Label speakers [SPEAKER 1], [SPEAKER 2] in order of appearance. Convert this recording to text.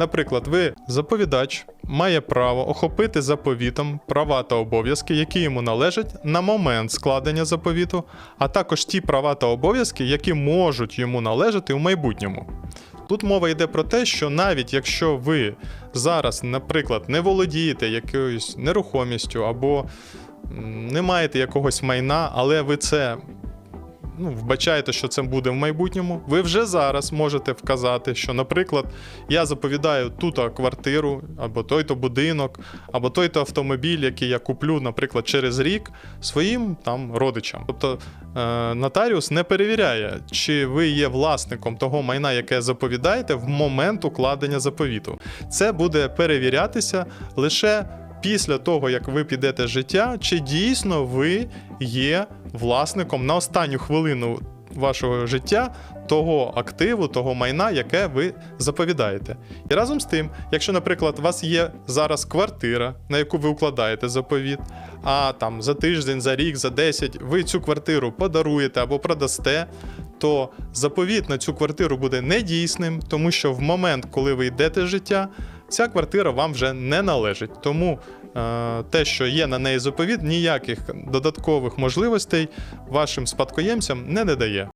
[SPEAKER 1] Наприклад, ви заповідач має право охопити заповітом права та обов'язки, які йому належать на момент складення заповіту, а також ті права та обов'язки, які можуть йому належати у майбутньому. Тут мова йде про те, що навіть якщо ви зараз, наприклад, не володієте якоюсь нерухомістю або не маєте якогось майна, але ви це ну, вбачаєте, що це буде в майбутньому, ви вже зараз можете вказати, що, наприклад, я заповідаю тут квартиру, або той-то будинок, або той-то автомобіль, який я куплю, наприклад, через рік своїм там родичам. Тобто е, нотаріус не перевіряє, чи ви є власником того майна, яке заповідаєте в момент укладення заповіту. Це буде перевірятися лише після того, як ви підете з життя, чи дійсно ви є власником на останню хвилину вашого життя того активу, того майна, яке ви заповідаєте. І разом з тим, якщо, наприклад, у вас є зараз квартира, на яку ви укладаєте заповіт, а там за тиждень, за рік, за 10 ви цю квартиру подаруєте або продасте, то заповіт на цю квартиру буде недійсним, тому що в момент, коли ви йдете з життя, ця квартира вам вже не належить. Тому е, те, що є на неї заповіт, ніяких додаткових можливостей вашим спадкоємцям не надає.